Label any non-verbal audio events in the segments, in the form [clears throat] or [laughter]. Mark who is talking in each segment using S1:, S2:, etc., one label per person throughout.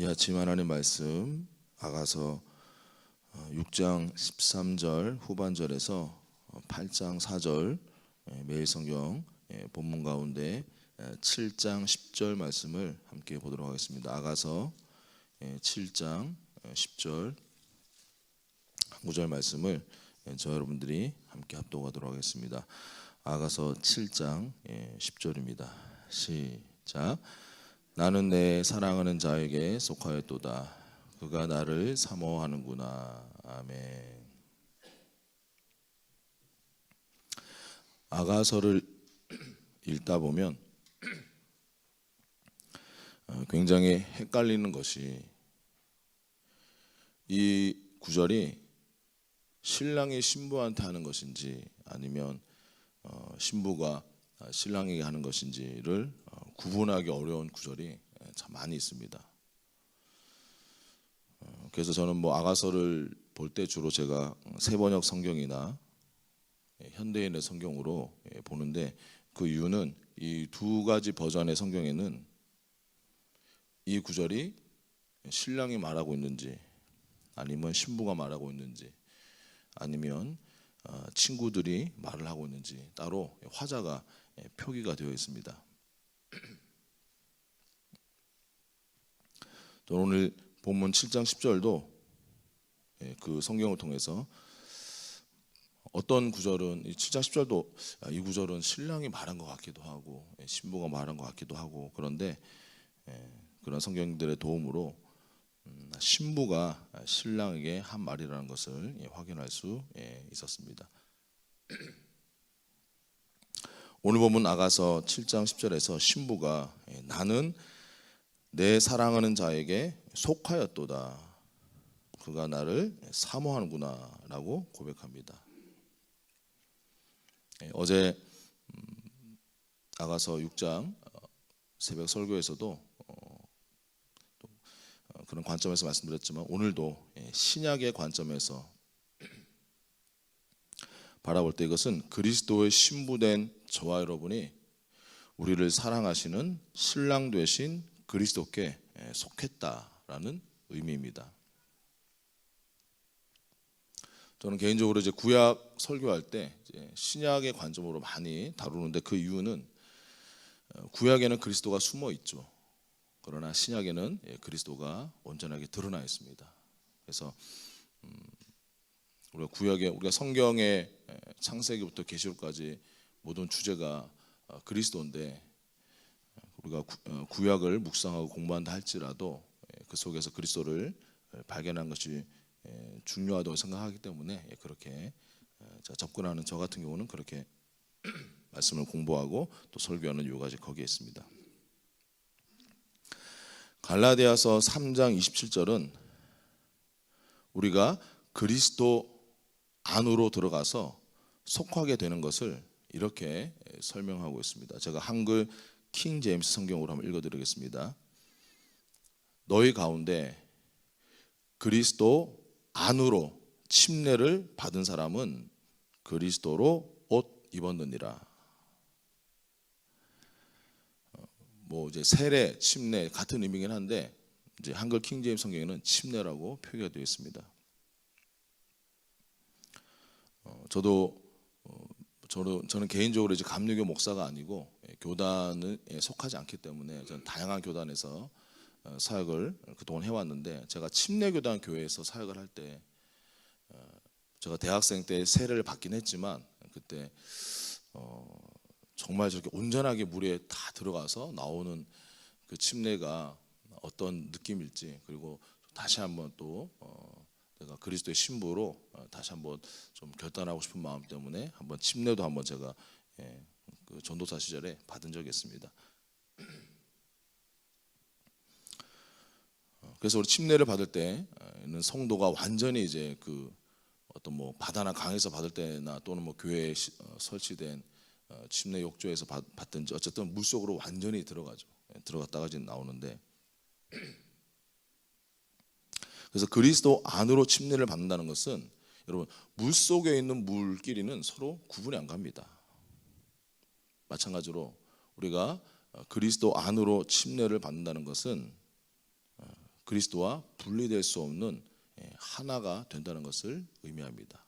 S1: 이 아침 하나님 말씀 아가서 6장 13절 후반절에서 8장 4절 예, 매일 성경 예, 본문 가운데 7장 10절 말씀을 함께 보도록 하겠습니다. 아가서 7장 10절 한 구절 말씀을 예, 저 여러분들이 함께 합독하도록 하겠습니다. 아가서 7장 10절입니다. 시작. 나는 내 사랑하는 자에게 속하였도다. 그가 나를 사모하는구나. 아멘. 아가서를 읽다 보면 어, 굉장히 헷갈리는 것이 이 구절이 신랑이 신부한테 하는 것인지 아니면 어, 신부가 신랑에게 하는 것인지를 어, 구분하기 어려운 구절이 참 많이 있습니다. 그래서 저는 뭐 아가서를 볼 때 주로 제가 세번역 성경이나 현대인의 성경으로 보는데 그 이유는 이 두 가지 버전의 성경에는 이 구절이 신랑이 말하고 있는지 아니면 신부가 말하고 있는지 아니면 어, 친구들이 말을 하고 있는지 따로 화자가 표기가 되어 있습니다. 또 오늘 본문 7장 10절도 예, 그 성경을 통해서 어떤 구절은 7장 10절도 아, 이 구절은 신랑이 말한 것 같기도 하고 예, 신부가 말한 것 같기도 하고 그런데 예, 그런 성경들의 도움으로 음, 신부가 신랑에게 한 말이라는 것을 확인할 수 있었습니다. 오늘 본문 아가서 7장 10절에서 신부가 나는 내 사랑하는 자에게 속하였도다. 그가 나를 사모하는구나라고 고백합니다. 예, 어제 음, 아가서 6장 어, 새벽 설교에서도 어, 어, 그런 관점에서 말씀드렸지만 오늘도 예, 신약의 관점에서 바라볼 때 이것은 그리스도의 신부된 저와 여러분이 우리를 사랑하시는 신랑 되신 그리스도께 예, 속했다라는 의미입니다. 저는 개인적으로 이제 구약 설교할 때 신약의 관점으로 많이 다루는데 그 이유는 어, 구약에는 그리스도가 숨어 있죠. 그러나 신약에는 예, 그리스도가 온전하게 드러나 있습니다. 그래서 음, 우리가 구약에 우리가 성경의 창세기부터 계시록까지 모든 주제가 어, 그리스도인데 우리가 어, 구약을 묵상하고 공부한다 할지라도 예, 그 속에서 그리스도를 발견한 것이 예, 중요하다고 생각하기 때문에 예, 그렇게 접근하는 저 같은 경우는 그렇게 [clears throat] 말씀을 공부하고 또 설교하는 이유가 거기에 있습니다. 갈라디아서 3장 27절은 우리가 그리스도 안으로 들어가서 속하게 되는 것을 이렇게 설명하고 있습니다. 제가 한글 킹 제임스 성경으로 한번 읽어드리겠습니다. 너희 가운데 그리스도 안으로 침례를 받은 사람은 그리스도로 옷 입었느니라. 어, 뭐 이제 세례, 침례 같은 의미긴 한데 이제 한글 킹 제임스 성경에는 침례라고 표기가 되어 있습니다. 어, 저도 어, 저는, 개인적으로 이제 감리교 목사가 아니고 예, 교단에 속하지 않기 때문에 저는 다양한 교단에서 어, 사역을 그동안 해왔는데 제가 침례교단 교회에서 사역을 할때 어, 제가 대학생 때 세례를 받긴 했지만 그때 어, 정말 저렇게 온전하게 물에 다 들어가서 나오는 그 침례가 어떤 느낌일지 그리고 다시 한번 또 내가 그리스도의 신부로 다시 한번 좀 결단하고 싶은 마음 때문에 한번 침례도 한번 제가 예, 그 전도사 시절에 받은 적이 있습니다. 그래서 우리 침례를 받을 때는 성도가 완전히 이제 그 어떤 뭐 바다나 강에서 받을 때나 또는 뭐 교회에 어, 설치된 어, 침례 욕조에서 받든지 어쨌든 물 속으로 완전히 들어가죠. 예, 들어갔다가 이제 나오는데 그래서 그리스도 안으로 침례를 받는다는 것은 여러분 물 속에 있는 물끼리는 서로 구분이 안 갑니다. 마찬가지로 우리가 어, 그리스도 안으로 침례를 받는다는 것은 그리스도와 분리될 수 없는 예, 하나가 된다는 것을 의미합니다.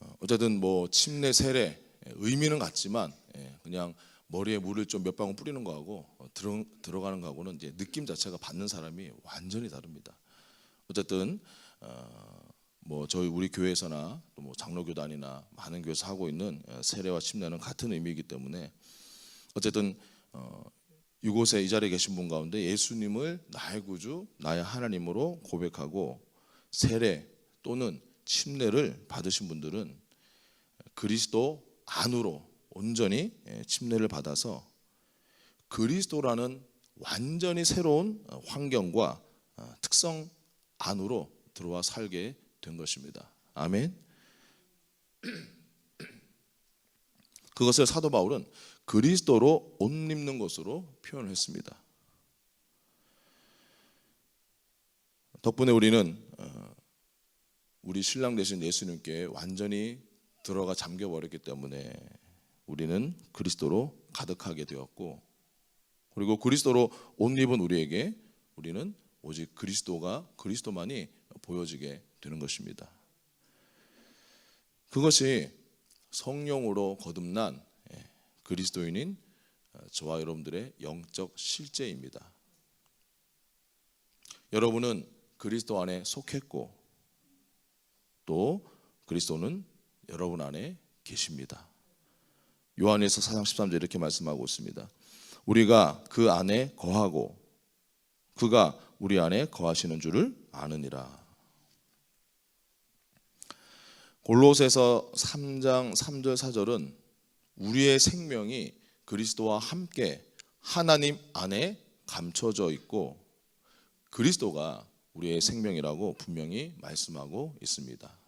S1: 어, 어쨌든 뭐 침례 세례 예, 의미는 같지만 예, 그냥 머리에 물을 좀 몇 방울 뿌리는 거하고 어, 들어, 들어가는 거하고는 이제 느낌 자체가 받는 사람이 완전히 다릅니다. 어쨌든 어, 뭐 저희 우리 교회에서나 또 뭐 장로교단이나 많은 교회에서 하고 있는 어, 세례와 침례는 같은 의미이기 때문에 어쨌든 어, 이곳에 이 자리에 계신 분 가운데 예수님을 나의 구주, 나의 하나님으로 고백하고 세례 또는 침례를 받으신 분들은 그리스도 안으로 온전히 예, 침례를 받아서 그리스도라는 완전히 새로운 어, 환경과 어, 특성 안으로 들어와 살게 된 것입니다. 아멘. 그것을 사도 바울은 그리스도로 옷 입는 것으로 표현을 했습니다. 덕분에 우리는 어, 우리 신랑 되신 예수님께 완전히 들어가 잠겨 버렸기 때문에 우리는 그리스도로 가득하게 되었고 그리고 그리스도로 옷 입은 우리에게 우리는 오직 그리스도가 그리스도만이 보여지게 되는 것입니다. 그것이 성령으로 거듭난 예, 그리스도인인 어, 저와 여러분들의 영적 실제입니다. 여러분은 그리스도 안에 속했고 또 그리스도는 여러분 안에 계십니다. 요한에서 4장 13절 이렇게 말씀하고 있습니다. 우리가 그 안에 거하고 그가 우리 안에 거하시는 줄을 아느니라. 골로새서 3장 3절 4절은 우리의 생명이 그리스도와 함께 하나님 안에 감춰져 있고 그리스도가 우리의 생명이라고 분명히 말씀하고 있습니다.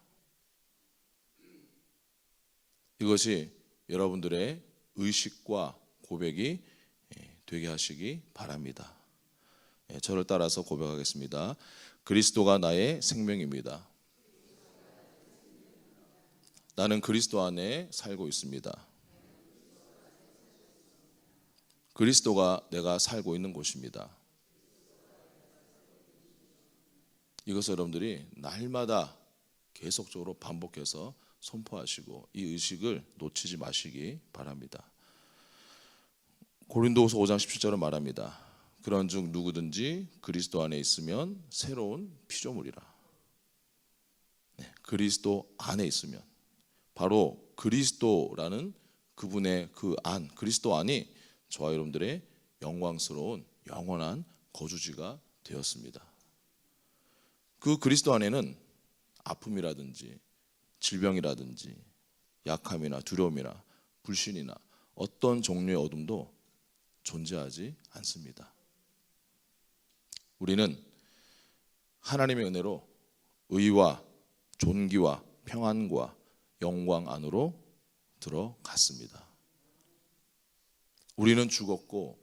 S1: 이것이 여러분들의 의식과 고백이 예, 되게 하시기 바랍니다. 예, 저를 따라서 고백하겠습니다. 그리스도가 나의 생명입니다. 나는 그리스도 안에 살고 있습니다. 그리스도가 내가 살고 있는 곳입니다. 이것을 여러분들이 날마다 계속적으로 반복해서 선포하시고 이 의식을 놓치지 마시기 바랍니다. 고린도후서 5장 17절은 말합니다. 그런즉 누구든지 그리스도 안에 있으면 새로운 피조물이라. 네, 그리스도 안에 있으면 바로 그리스도라는 그분의 그 안, 그리스도 안이 저와 여러분들의 영광스러운 영원한 거주지가 되었습니다. 그 그리스도 안에는 아픔이라든지 질병이라든지 약함이나 두려움이나 불신이나 어떤 종류의 어둠도 존재하지 않습니다. 우리는 하나님의 은혜로 의와 존귀와 평안과 영광 안으로 들어갔습니다. 우리는 죽었고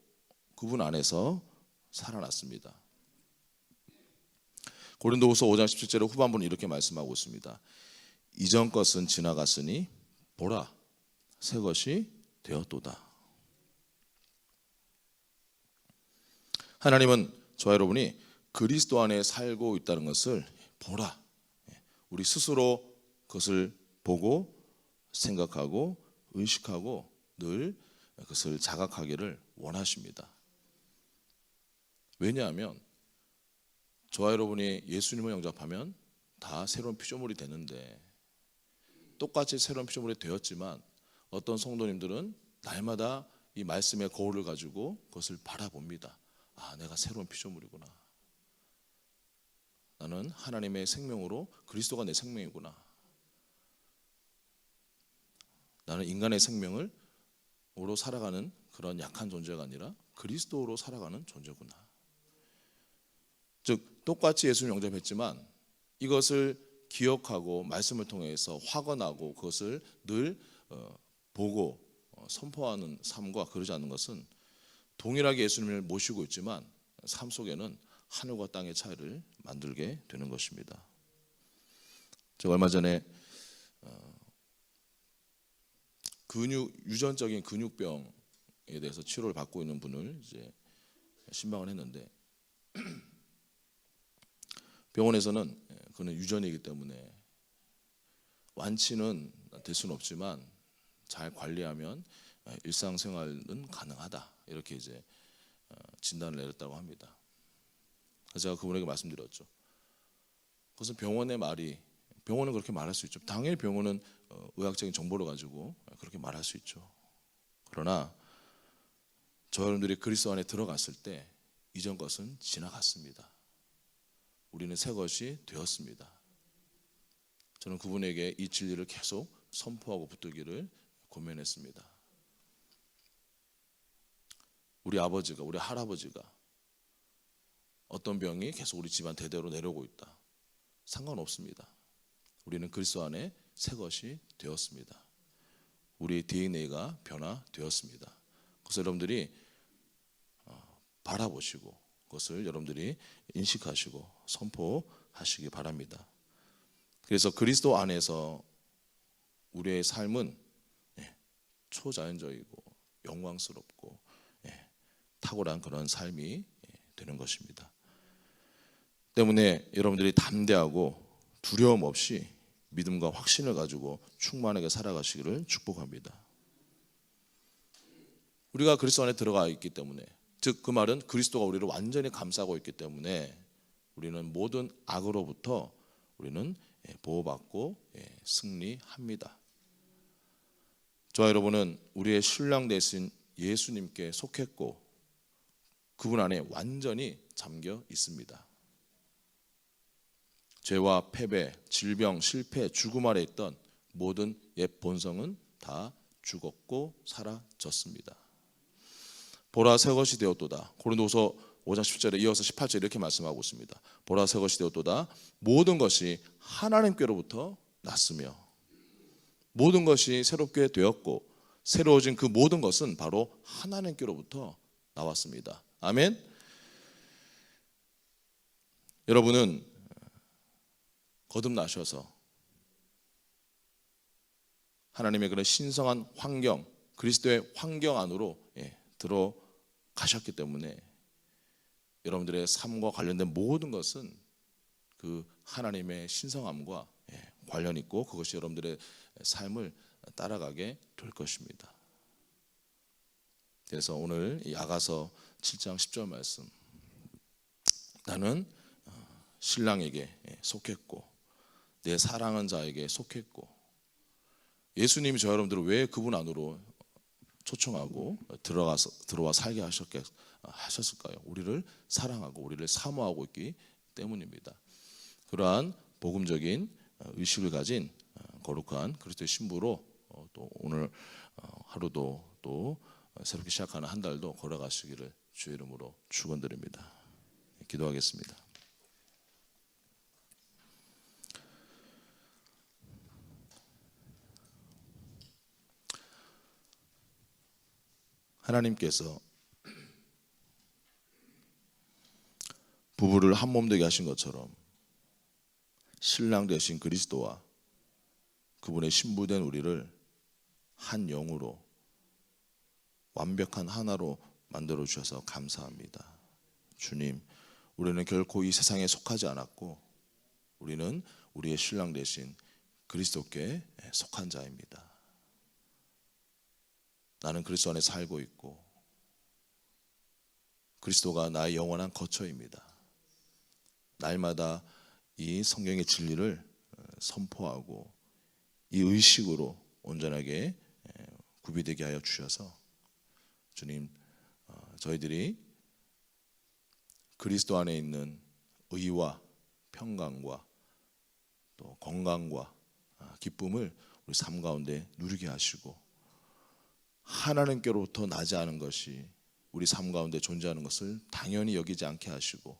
S1: 그분 안에서 살아났습니다. 고린도후서 5장 17절 후반부는 이렇게 말씀하고 있습니다. 이전 것은 지나갔으니 보라 새 것이 되었도다. 하나님은 저 여러분이 그리스도 안에 살고 있다는 것을 보라. 우리 스스로 그것을 보고 생각하고 의식하고 늘 그것을 자각하기를 원하십니다. 왜냐하면 저와 여러분이 예수님을 영접하면 다 새로운 피조물이 되는데 똑같이 새로운 피조물이 되었지만 어떤 성도님들은 날마다 이 말씀의 거울을 가지고 그것을 바라봅니다. 아, 내가 새로운 피조물이구나. 나는 하나님의 생명으로 그리스도가 내 생명이구나. 나는 인간의 생명을 으로 살아가는 그런 약한 존재가 아니라 그리스도로 살아가는 존재구나. 즉 똑같이 예수를 영접했지만 이것을 기억하고 말씀을 통해서 확언하고 그것을 늘 어, 보고 어, 선포하는 삶과 그러지 않는 것은 동일하게 예수님을 모시고 있지만 삶 속에는 하늘과 땅의 차이를 만들게 되는 것입니다. 제가 얼마 전에 어, 근육 유전적인 근육병에 대해서 치료를 받고 있는 분을 이제 신방을 했는데 [clears throat] 병원에서는 예, 그는 유전이기 때문에 완치는 될 수는 없지만 잘 관리하면 예, 일상생활은 가능하다 이렇게 이제 어, 진단을 내렸다고 합니다. 제가 그분에게 말씀드렸죠. 그것은 병원의 말이 병원은 그렇게 말할 수 있죠. 당연히 병원은 어, 의학적인 정보를 가지고 그렇게 말할 수 있죠. 그러나 저 여러분들이 그리스도 안에 들어갔을 때 이전 것은 지나갔습니다. 우리는 새 것이 되었습니다. 저는 그분에게 이 진리를 계속 선포하고 붙들기를 고면했습니다. 우리 아버지가 우리 할아버지가 어떤 병이 계속 우리 집안 대대로 내려오고 있다. 상관없습니다. 우리는 그리스도 안에 새 것이 되었습니다. 우리의 DNA가 변화되었습니다. 그래서 여러분들이 어, 바라보시고 그것을 여러분들이 인식하시고 선포하시기 바랍니다. 그래서 그리스도 안에서 우리의 삶은 예, 초자연적이고 영광스럽고 예, 탁월한 그런 삶이 예, 되는 것입니다. 때문에 여러분들이 담대하고 두려움 없이 믿음과 확신을 가지고 충만하게 살아가시기를 축복합니다. 우리가 그리스도 안에 들어가 있기 때문에 즉 그 말은 그리스도가 우리를 완전히 감싸고 있기 때문에 우리는 모든 악으로부터 우리는 예, 보호받고 예, 승리합니다. 저와 여러분은 우리의 신랑 대신 예수님께 속했고 그분 안에 완전히 잠겨 있습니다. 죄와 패배, 질병, 실패, 죽음 아래 있던 모든 옛 본성은 다 죽었고 사라졌습니다. 보라 새 것이 되었도다. 고린도서 5장 10절에 이어서 18절 이렇게 말씀하고 있습니다. 보라 새 것이 되었도다. 모든 것이 하나님께로부터 났으며 모든 것이 새롭게 되었고 새로워진 그 모든 것은 바로 하나님께로부터 나왔습니다. 아멘. 여러분은 거듭나셔서 하나님의 그런 신성한 환경, 그리스도의 환경 안으로 예, 들어가셨기 때문에 여러분들의 삶과 관련된 모든 것은 그 하나님의 신성함과 예, 관련 있고 그것이 여러분들의 삶을 따라가게 될 것입니다. 그래서 오늘 야가서 7장 10절 말씀 나는 어, 신랑에게 예, 속했고 내 사랑한 자에게 속했고 예수님이 저 여러분들을 왜 그분 안으로 초청하고 들어가서 들어와 살게 하셨게 하셨을까요? 우리를 사랑하고 우리를 사모하고 있기 때문입니다. 그러한 복음적인 의식을 가진 거룩한 그리스도의 신부로 어, 또 오늘 어, 하루도 또 새롭게 시작하는 한 달도 걸어가시기를 주의 이름으로 축원드립니다. 기도하겠습니다. 하나님께서 부부를 한 몸 되게 하신 것처럼 신랑 되신 그리스도와 그분의 신부된 우리를 한 영으로 완벽한 하나로 만들어 주셔서 감사합니다. 주님, 우리는 결코 이 세상에 속하지 않았고 우리는 우리의 신랑 되신 그리스도께 속한 자입니다. 나는 그리스도 안에 살고 있고 그리스도가 나의 영원한 거처입니다. 날마다 이 성경의 진리를 어, 선포하고 이 의식으로 온전하게 구비되게 하여 주셔서 주님 어, 저희들이 그리스도 안에 있는 의와 평강과 또 건강과 아, 기쁨을 우리 삶 가운데 누리게 하시고 하나님께로부터 나지 않은 것이 우리 삶 가운데 존재하는 것을 당연히 여기지 않게 하시고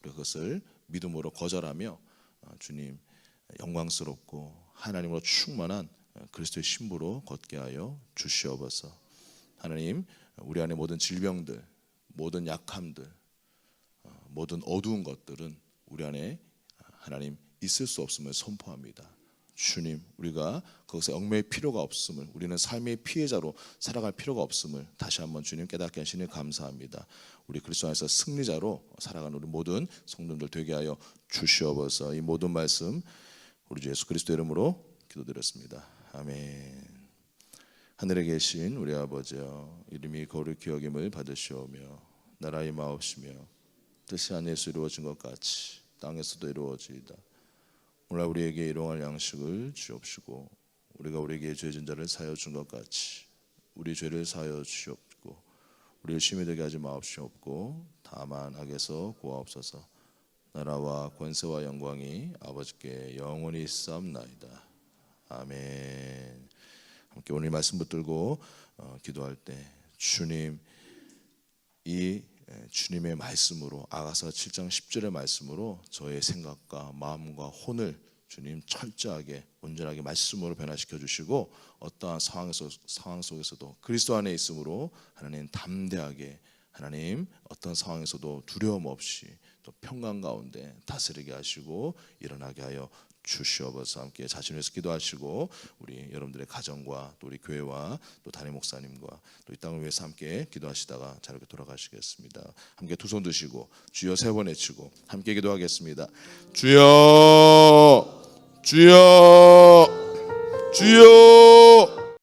S1: 그것을 믿음으로 거절하며 어, 주님 영광스럽고 하나님으로 충만한 어, 그리스도의 신부로 걷게 하여 주시옵소서. 하나님 우리 안에 모든 질병들, 모든 약함들, 어, 모든 어두운 것들은 우리 안에 하나님 있을 수 없음을 선포합니다. 주님 우리가 거기서 얽매일 필요가 없음을 우리는 삶의 피해자로 살아갈 필요가 없음을 다시 한번 주님 깨닫게 하시니 감사합니다. 우리 그리스도 안에서 승리자로 살아가는 우리 모든 성도들 되게 하여 주시옵소서. 이 모든 말씀 우리 주 예수 그리스도 이름으로 기도드렸습니다. 아멘. 하늘에 계신 우리 아버지여 이름이 거룩히 여김을 받으시오며 나라의 마옵시며 뜻이 하늘에서 이루어진 것 같이 땅에서도 이루어지이다. 오늘 우리에게 일용할 양식을 주옵시고 우리가 우리에게 죄진 자를 사여 준 것 같이 우리 죄를 사여 주시옵고 우리를 심히 되게 하지 마옵시옵고 다만 악에서 구하옵소서. 나라와 권세와 영광이 아버지께 영원히 있사옵나이다. 아멘. 함께 오늘 말씀 붙들고 어, 기도할 때 주님 이 에, 주님의 말씀으로 아가서 7장 10절의 말씀으로 저의 생각과 마음과 혼을 주님 철저하게 온전하게 말씀으로 변화시켜 주시고 어떠한 상황에서 상황 속에서도 그리스도 안에 있으므로 하나님 담대하게 하나님 어떤 상황에서도 두려움 없이 또 평강 가운데 다스리게 하시고 일어나게 하여 주시옵소서 함께 자신에서 기도하시고 우리 여러분들의 가정과 또 우리 교회와 또 담임 목사님과 또 이 땅을 위해서 함께 기도하시다가 자리로 돌아가시겠습니다. 함께 두 손 드시고 주여 세 번 외치고 함께 기도하겠습니다. 주여 주여 주여